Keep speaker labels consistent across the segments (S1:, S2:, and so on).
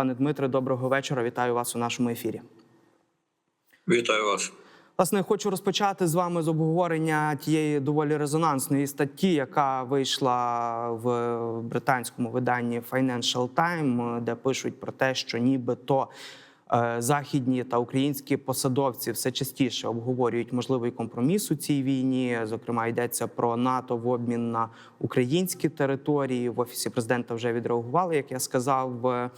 S1: Пане Дмитре, доброго вечора. Вітаю вас у нашому ефірі.
S2: Вітаю вас.
S1: Власне, хочу розпочати з вами з обговорення тієї доволі резонансної статті, яка вийшла в британському виданні Financial Times, де пишуть про те, що нібито е, західні та українські посадовці все частіше обговорюють можливий компроміс у цій війні. Зокрема, йдеться про НАТО в обмін на українські території. В офісі президента вже відреагували, як я сказав.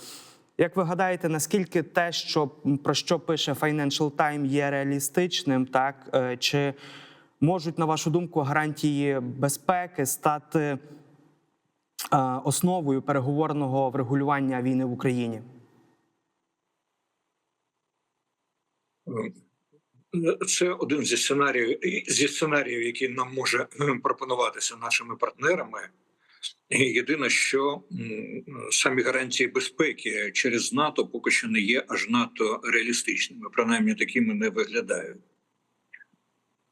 S1: Як ви гадаєте, наскільки те, що про що пише Financial Times, є реалістичним, так Е, чи можуть, на вашу думку, гарантії безпеки стати е, основою переговорного врегулювання війни в Україні?
S2: Це один зі сценаріїв зі сценаріїв, які нам може пропонуватися нашими партнерами. Єдине, що самі гарантії безпеки через НАТО поки що не є аж надто реалістичними, принаймні такими не виглядають.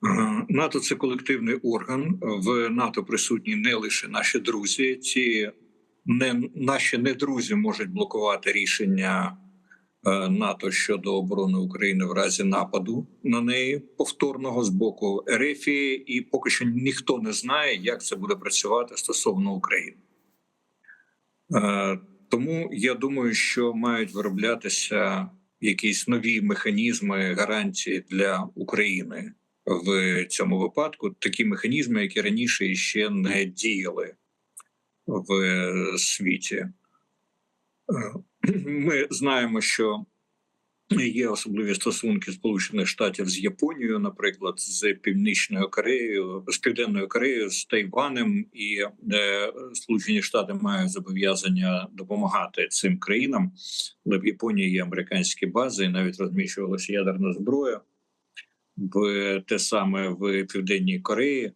S2: Е, НАТО це колективний орган. В НАТО присутні не лише наші друзі. Ці не наші не друзі можуть блокувати рішення НАТО щодо оборони України в разі нападу на неї повторного з боку РФ, і поки що ніхто не знає, як це буде працювати стосовно України. Е, Тому я думаю, що мають вироблятися якісь нові механізми гарантії для України в цьому випадку. Такі механізми, які раніше ще не діяли в світі. Ми знаємо, що є особливі стосунки Сполучених Штатів з Японією, наприклад, з Північною Кореєю, з Південною Кореєю, з Тайванем, і е, Сполучені Штати мають зобов'язання допомагати цим країнам. Але в Японії є американські бази, і навіть розміщувалася ядерна зброя в те саме в Південній Кореї.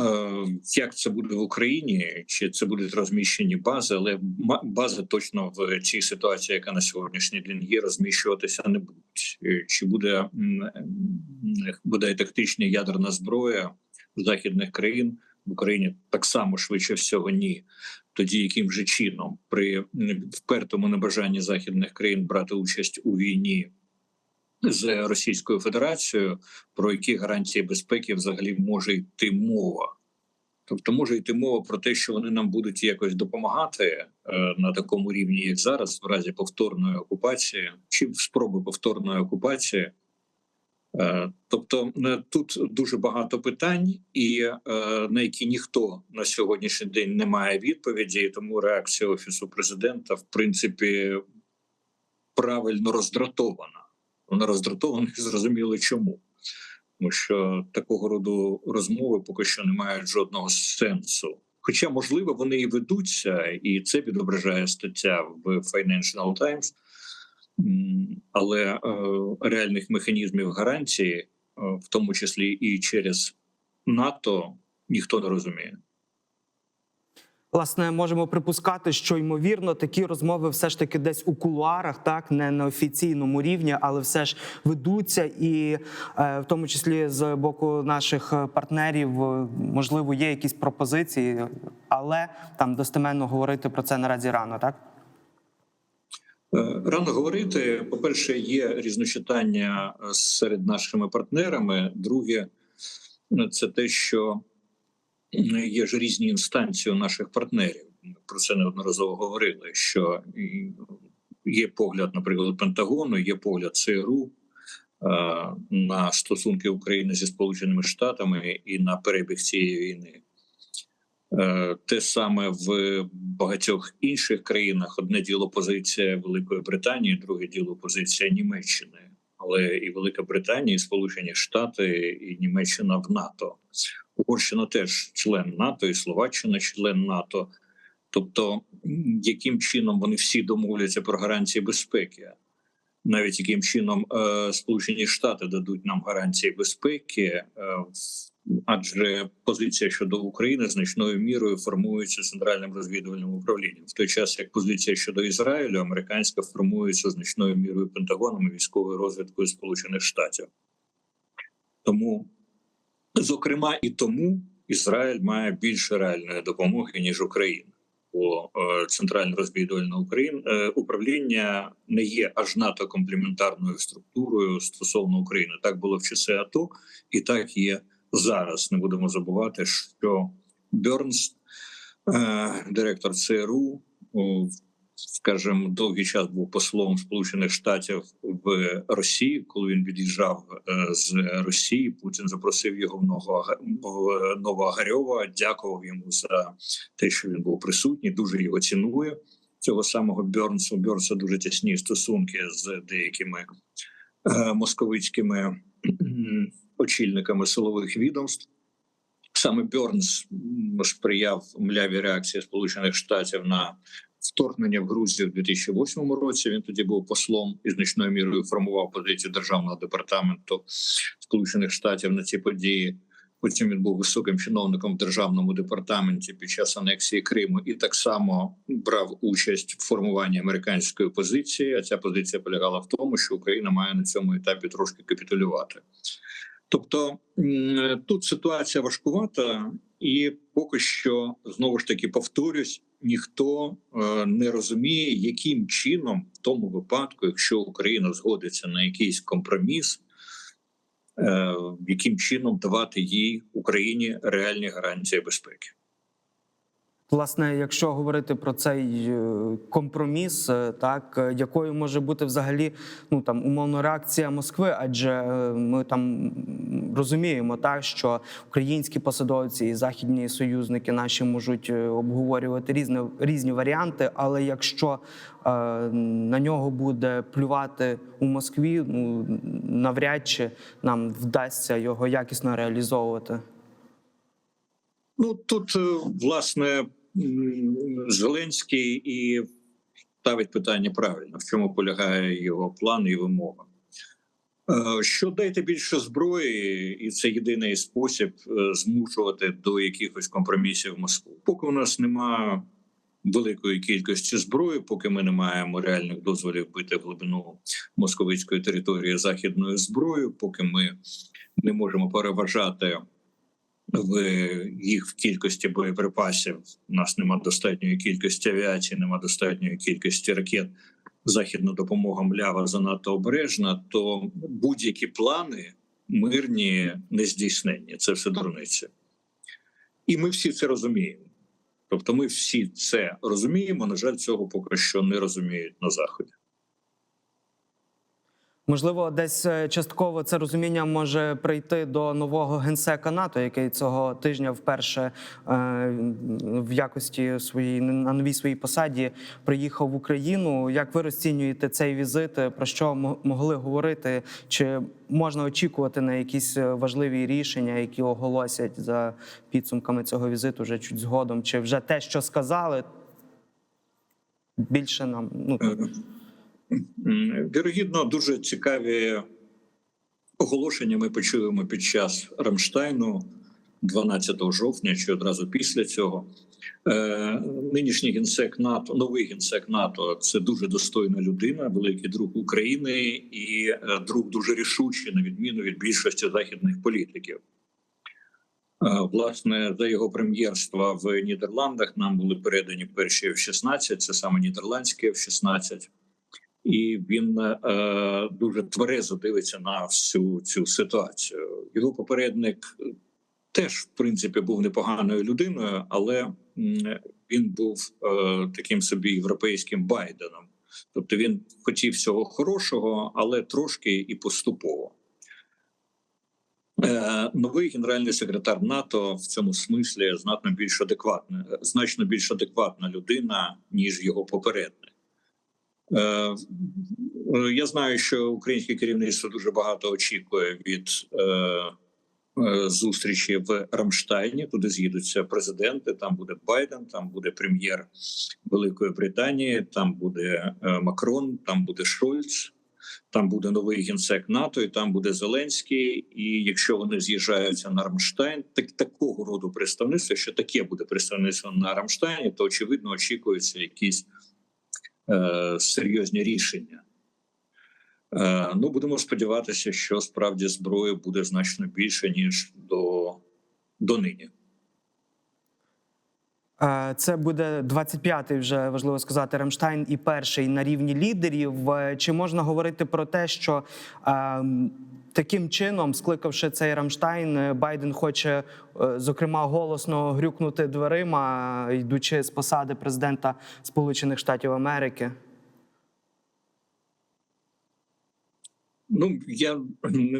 S2: Е, Як це буде в Україні? Чи це будуть розміщені бази? Але бази точно в цій ситуації, яка на сьогоднішній день є, розміщуватися не будуть. Е, Чи буде, буде тактична ядерна зброя західних країн в Україні? Так само швидше всього ні. Тоді яким же чином при впертому небажанні західних країн брати участь у війні з Російською Федерацією, про які гарантії безпеки взагалі може йти мова. Тобто може йти мова про те, що вони нам будуть якось допомагати е, на такому рівні, як зараз, в разі повторної окупації чи спроби повторної окупації. Е, Тобто е, тут дуже багато питань, і е, на які ніхто на сьогоднішній день не має відповіді, і тому реакція офісу президента, в принципі, правильно роздратована. Вона роздратована і зрозуміло чому. Тому що такого роду розмови поки що не мають жодного сенсу. Хоча, можливо, вони і ведуться, і це відображає стаття в Financial Times, але е, реальних механізмів гарантії, е, в тому числі і через НАТО, ніхто не розуміє.
S1: Власне, можемо припускати, що ймовірно такі розмови все ж таки десь у кулуарах, так не на офіційному рівні, але все ж ведуться, і е, в тому числі з боку наших е, партнерів, е, можливо, є якісь пропозиції, але там достеменно говорити про це наразі рано, так.
S2: Рано говорити. По перше, є різночитання серед нашими партнерами. Друге, е, це те, що є ж різні інстанції у наших партнерів. Про це неодноразово говорили. Що є погляд, наприклад, Пентагону, є погляд ЦРУ е, на стосунки України зі Сполученими Штатами і на перебіг цієї війни. Е, Те саме в багатьох інших країнах одне діло позиція Великої Британії, друге діло позиція Німеччини. Але і Велика Британія, і Сполучені Штати, і Німеччина в НАТО. Угорщина теж член НАТО, і Словаччина член НАТО. Тобто, яким чином вони всі домовляться про гарантії безпеки, навіть яким чином е, Сполучені Штати дадуть нам гарантії безпеки, е, адже позиція щодо України значною мірою формується центральним розвідувальним управлінням, в той час як позиція щодо Ізраїлю, американська формується значною мірою Пентагоном і військовою розвідкою Сполучених Штатів. Тому, зокрема, і тому Ізраїль має більше реальної допомоги ніж Україна. бо е, центральне розвідувальне е, управління не є аж надто комплементарною структурою стосовно України. Так було в часи АТО, і так є зараз. Не будемо забувати, що Бернс, е, директор ЦРУ, скажімо, довгий час був послом Сполучених Штатів в Росії. Коли він від'їжджав е, з Росії, Путін запросив його в Новоага- Новоагарьова, дякував йому за те, що він був присутній. Дуже його цінує. Цього самого Бьорнсу. Бьорнса дуже тісні стосунки з деякими е, московицькими очільниками силових відомств. Саме Бьорнс сприяв млявій реакції Сполучених Штатів на вторгнення в Грузію в 2008 році. Він тоді був послом і значною мірою формував позицію державного департаменту Сполучених Штатів на ці події. Потім він був високим чиновником в державному департаменті під час анексії Криму і так само брав участь в формуванні американської позиції. А ця позиція полягала в тому, що Україна має на цьому етапі трошки капітулювати. Тобто тут ситуація важкувата, і поки що знову ж таки повторюсь, ніхто е, не розуміє, яким чином в тому випадку, якщо Україна згодиться на якийсь компроміс, е, яким чином давати їй Україні реальні гарантії безпеки.
S1: Власне, якщо говорити про цей е, компроміс, е, так е, якою може бути взагалі ну там умовно реакція Москви, адже ми там розуміємо, так що українські посадовці і західні союзники наші можуть обговорювати різні різні варіанти. Але якщо е, на нього буде плювати у Москві, ну навряд чи нам вдасться його якісно реалізовувати.
S2: Ну тут власне Зеленський і ставить питання правильно, в чому полягає його план і вимога. Е, Що дайте більше зброї, і це єдиний спосіб е, змушувати до якихось компромісів Москву. Поки у нас немає великої кількості зброї, поки ми не маємо реальних дозволів бити в глибину московицької території західною зброєю, поки ми не можемо переважати в їх в кількості боєприпасів. У нас нема достатньої кількості авіації, нема достатньої кількості ракет. Західна допомога млява занадто обережна, то будь-які плани мирні не здійснені. Це все дурниці. І ми всі це розуміємо. Тобто, ми всі це розуміємо. На жаль, цього поки що не розуміють на заході.
S1: Можливо, десь е, частково це розуміння може прийти до нового генсека НАТО, який цього тижня вперше е, в якості своїй на новій своїй посаді приїхав в Україну. Як ви розцінюєте цей візит? Про що мо- могли говорити? Чи можна очікувати на якісь е, важливі рішення, які оголосять за підсумками цього візиту вже чуть згодом? Чи вже те, що сказали, більше нам ну
S2: Вірогідно, дуже цікаві оголошення ми почуємо під час Рамштайну 12 жовтня чи одразу після цього. Е, Нинішній генсек НАТО, новий генсек НАТО це дуже достойна людина, великий друг України і е, друг дуже рішучий, на відміну від більшості західних політиків. Е, Власне, за його прем'єрства в Нідерландах нам були передані перші F-16, це саме нідерландські F-16 і він е, дуже тверезо дивиться на всю цю ситуацію. Його попередник теж, в принципі, був непоганою людиною, але він був е, таким собі європейським Байденом. Тобто він хотів всього хорошого, але трошки і поступово. Е, Новий генеральний секретар НАТО в цьому смислі значно більш адекватна, значно більш адекватна людина, ніж його попередник. Е, е, Я знаю, що українське керівництво дуже багато очікує від е, зустрічі в Рамштайні. Туди з'їдуться президенти. Там буде Байден, там буде прем'єр Великої Британії, там буде Макрон, там буде Шольц. Там буде новий генсек НАТО, і там буде Зеленський. І якщо вони з'їжджаються на Рамштайн, так такого роду представництво, що таке буде представництво на Рамштайні, то очевидно очікуються якісь серйозні рішення. Е, ну, будемо сподіватися, що справді зброї буде значно більше ніж до, до нині.
S1: Е, Це буде 25-й, вже важливо сказати, Рамштайн і перший на рівні лідерів. Е, Чи можна говорити про те, що е, таким чином, скликавши цей Рамштайн, е, Байден хоче, е, зокрема, голосно грюкнути дверима, йдучи з посади президента Сполучених Штатів Америки?
S2: Ну я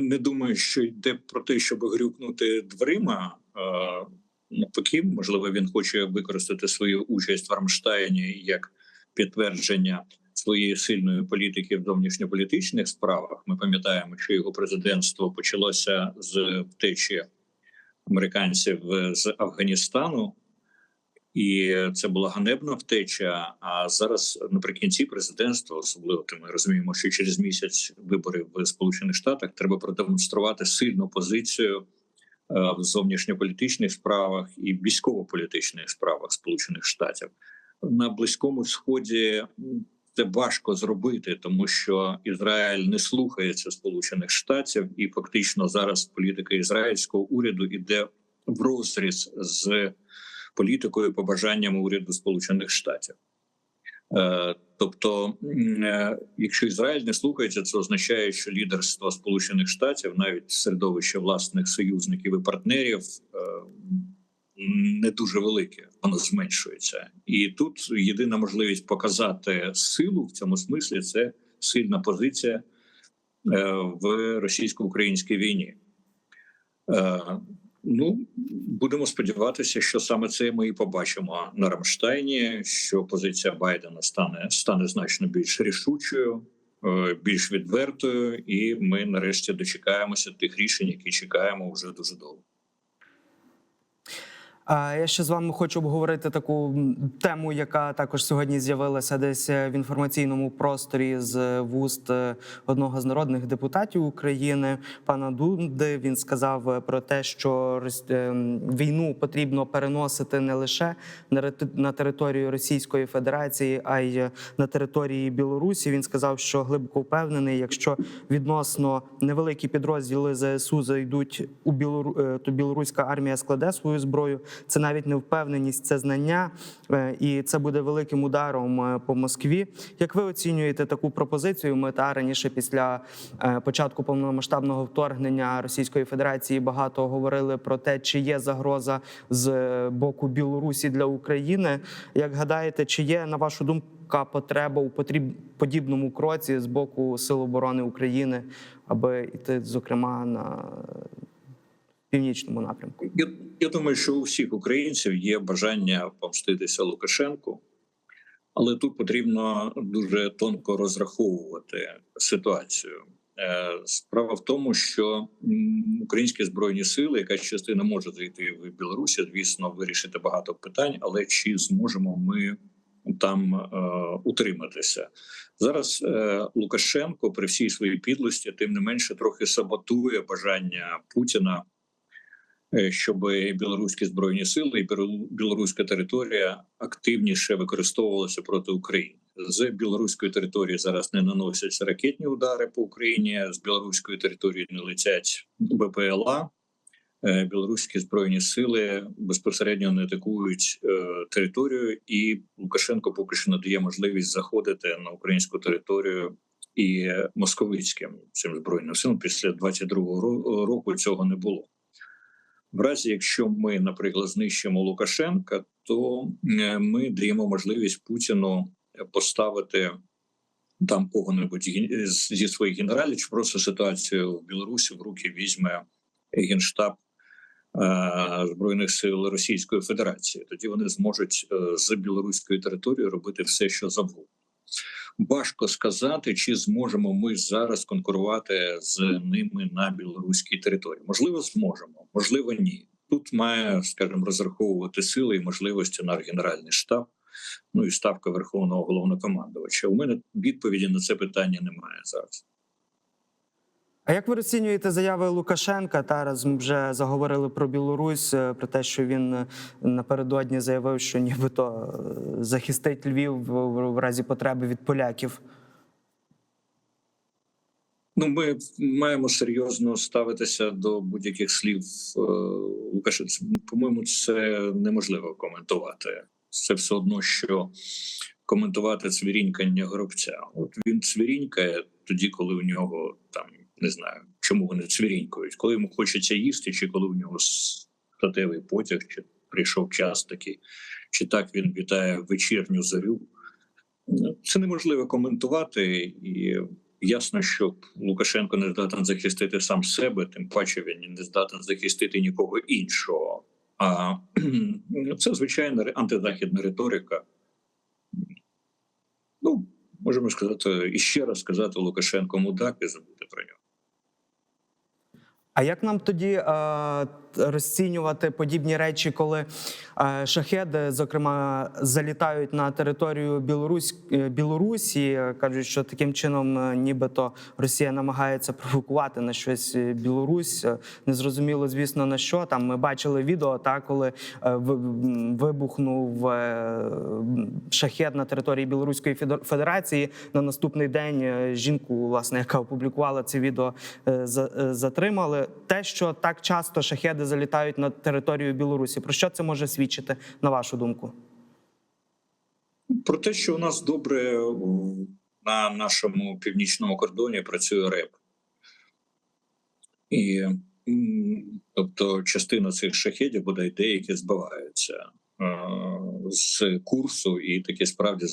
S2: не думаю, що йде про те, щоб грюкнути дверима. Е, Навпаки, можливо, він хоче використати свою участь в Рамштайні як підтвердження своєї сильної політики в зовнішньополітичних справах. Ми пам'ятаємо, що його президентство почалося з втечі американців з Афганістану, і це була ганебна втеча. А зараз наприкінці президентства, особливо ми розуміємо, що через місяць вибори в Сполучених Штатах треба продемонструвати сильну позицію е, в зовнішньополітичних справах і військово-політичних справах Сполучених Штатів на близькому сході. Це важко зробити, тому що Ізраїль не слухається Сполучених Штатів, і фактично зараз політика ізраїльського уряду іде в розріз з політикою побажаннями уряду Сполучених Штатів. Е, Тобто, е, якщо Ізраїль не слухається, це означає, що лідерство Сполучених Штатів, навіть середовище власних союзників і партнерів, е, не дуже велике, воно зменшується. І тут єдина можливість показати силу в цьому смислі це сильна позиція е, в російсько-українській війні. Е, Ну, будемо сподіватися, що саме це ми і побачимо на Рамштайні. Що позиція Байдена стане стане значно більш рішучою, е, більш відвертою, і ми нарешті дочекаємося тих рішень, які чекаємо вже дуже довго.
S1: А Я ще з вами хочу обговорити таку тему, яка також сьогодні з'явилася десь е, в інформаційному просторі з вуст е, одного з народних депутатів України, пана Дунди. Він сказав е, про те, що е, війну потрібно переносити не лише на територію Російської Федерації, а й е, на території Білорусі. Він сказав, що глибоко впевнений, якщо відносно невеликі підрозділи ЗСУ зайдуть у Білору, е, то білоруська армія складе свою зброю. Це навіть не впевненість, це знання, е, і це буде великим ударом е, по Москві. Як ви оцінюєте таку пропозицію? Ми та раніше після е, початку повномасштабного вторгнення Російської Федерації багато говорили про те, чи є загроза з боку Білорусі для України. Як гадаєте, чи є на вашу думку? Потреба у потріб подібному кроці з боку Сил оборони України, аби йти, зокрема, на північному напрямку.
S2: Я, я думаю, що у всіх українців є бажання помститися Лукашенку, але тут потрібно дуже тонко розраховувати ситуацію. Е, Справа в тому, що українські збройні сили, якась частина може зайти в Білорусі, звісно, вирішити багато питань, але чи зможемо ми там е, утриматися зараз? Е, Лукашенко при всій своїй підлості, тим не менше, трохи саботує бажання Путіна щоб білоруські збройні сили і білору- білоруська територія активніше використовувалися проти України. З білоруської території зараз не наносяться ракетні удари по Україні. З білоруської території не летять БПЛА. Е, Білоруські збройні сили безпосередньо не атакують е, територію, і Лукашенко поки що надає можливість заходити на українську територію і московицьким цим збройним силам. Після 22-го року цього не було. В разі, якщо ми, наприклад, знищимо Лукашенка, то е, ми даємо можливість Путіну поставити там кого-небудь зі своїх генералів, чи просто ситуацію в Білорусі в руки візьме генштаб е, збройних сил Російської Федерації. Тоді вони зможуть е, з білоруської території робити все, що завгодно. Важко сказати, чи зможемо ми зараз конкурувати з ними на білоруській території. Можливо, зможемо, можливо, ні. Тут має, скажімо, розраховувати сили і можливості на генеральний штаб, ну і ставка верховного головнокомандувача. У мене відповіді на це питання немає зараз.
S1: А як ви розцінюєте заяви Лукашенка? Зараз ми вже заговорили про Білорусь, е, про те, що він е, напередодні заявив, що нібито е, захистить Львів в разі потреби від поляків.
S2: Ну, ми маємо серйозно ставитися до будь-яких слів Лукашенка. По-моєму, це неможливо коментувати. Це все одно, що коментувати цвірінькання горобця. От він цвірінькає тоді, коли у нього там не знаю, чому вони цвірінькають, коли йому хочеться їсти, чи коли у нього статевий потяг, чи прийшов час такий, чи так він вітає вечірню зарю. Ну, Це неможливо коментувати, і ясно, що Лукашенко не здатен захистити сам себе, тим паче він не здатен захистити нікого іншого. А це звичайна антизахідна риторика. Ну, можемо сказати, і ще раз сказати Лукашенко мудак і забути про нього.
S1: А як нам тоді е, розцінювати подібні речі, коли е, шахеди, зокрема, залітають на територію Білорусь, е, Білорусі, кажуть, що таким чином, е, нібито Росія намагається провокувати на щось Білорусь. Незрозуміло, звісно, на що там. Ми бачили відео, та коли вибухнув шахет на території Білоруської Федер- Федерації. На наступний день жінку, власне, яка опублікувала це відео, за- затримали. Те, що так часто шахеди залітають на територію Білорусі, про що це може свідчити, на вашу думку?
S2: Про те, що у нас добре на нашому північному кордоні працює РЕП. І тобто частина цих шахедів, бодай деякі збиваються е, з курсу і такі справді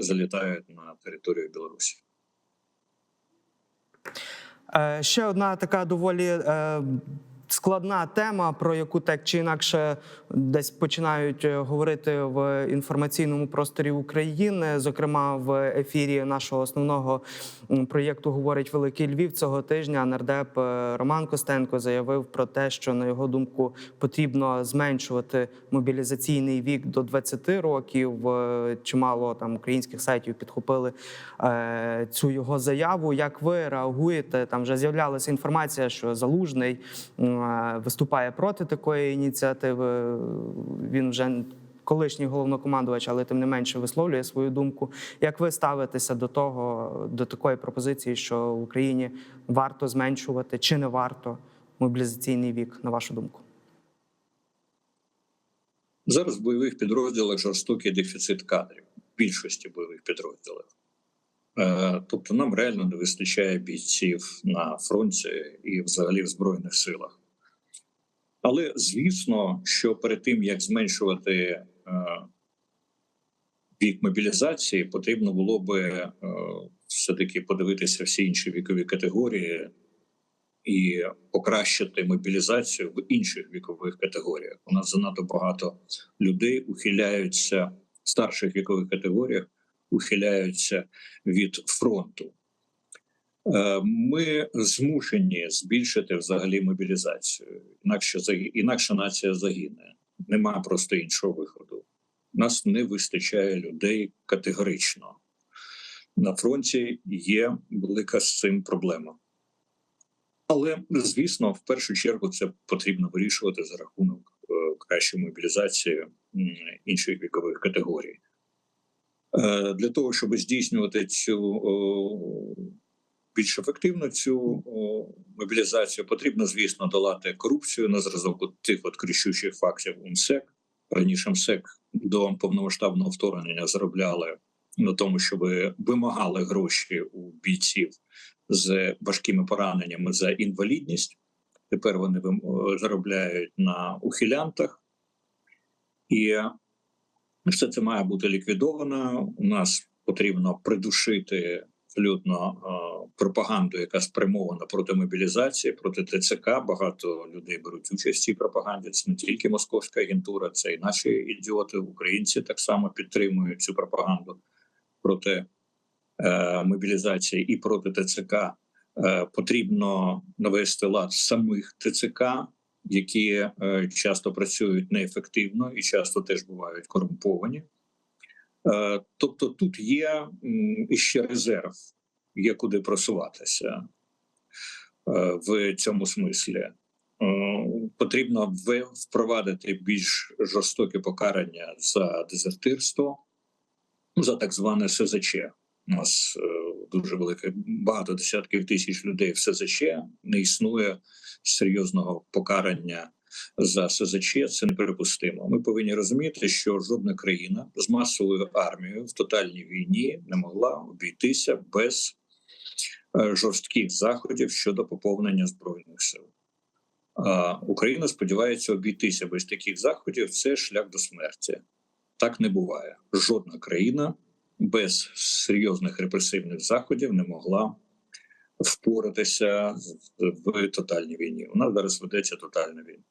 S2: залітають, на територію Білорусі.
S1: Е, Ще одна така доволі е, складна тема, про яку так чи інакше десь починають е, говорити в інформаційному просторі України. Зокрема, в ефірі нашого основного проєкту говорить Великий Львів цього тижня. Нардеп е, Роман Костенко заявив про те, що на його думку потрібно зменшувати мобілізаційний вік до 20 років. Е, Чимало там українських сайтів підхопили е, цю його заяву. Як ви реагуєте? Там вже з'являлася інформація, що залужний е, виступає проти такої ініціативи. Він вже колишній головнокомандувач, але тим не менше висловлює свою думку. Як ви ставитеся до того, до такої пропозиції, що в Україні варто зменшувати чи не варто мобілізаційний вік, на вашу думку?
S2: Зараз в бойових підрозділах жорстокий дефіцит кадрів в більшості бойових підрозділів. Е, Тобто нам реально не вистачає бійців на фронті і взагалі в Збройних силах. Але звісно, що перед тим як зменшувати е, вік мобілізації, потрібно було би е, все-таки подивитися всі інші вікові категорії і покращити мобілізацію в інших вікових категоріях. У нас занадто багато людей ухиляються в старших вікових категоріях, ухиляються від фронту. Е, Ми змушені збільшити взагалі мобілізацію. Інакше інакше нація загине. Нема просто іншого виходу. Нас не вистачає людей категорично. На фронті є велика з цим проблема. Але звісно, в першу чергу це потрібно вирішувати за рахунок е, кращої мобілізації інших вікових категорій. Е, Для того, щоб здійснювати цю більш ефективно цю мобілізацію, потрібно, звісно, долати корупцію на зразок тих от кричущих фактів УМСЕК. Раніше МСЕК до повномасштабного вторгнення заробляли на тому, щоб вимагали гроші у бійців з важкими пораненнями за інвалідність. Тепер вони заробляють на ухилянтах, і все це має бути ліквідовано. У нас потрібно придушити абсолютно е, пропаганду, яка спрямована проти мобілізації, проти ТЦК. Багато людей беруть участь в цій пропаганді. Це не тільки московська агентура, це і наші ідіоти, українці так само підтримують цю пропаганду проти е, мобілізації і проти ТЦК. Е, потрібно навести лад самих ТЦК, які часто працюють неефективно і часто теж бувають корумповані. Е, тобто тут є ще резерв, є куди просуватися е, в цьому смислі. Е, Потрібно впровадити більш жорстоке покарання за дезертирство, за так зване СЗЧ. У нас дуже велике, багато десятків тисяч людей в СЗЧ. Не існує серйозного покарання за СЗЧ. Це неприпустимо. Ми повинні розуміти, що жодна країна з масовою армією в тотальній війні не могла обійтися без е, жорстких заходів щодо поповнення збройних сил. Україна сподівається обійтися без таких заходів. Це шлях до смерті. Так не буває. Жодна країна без серйозних репресивних заходів не могла впоратися в тотальній війні. У нас зараз ведеться тотальна війна.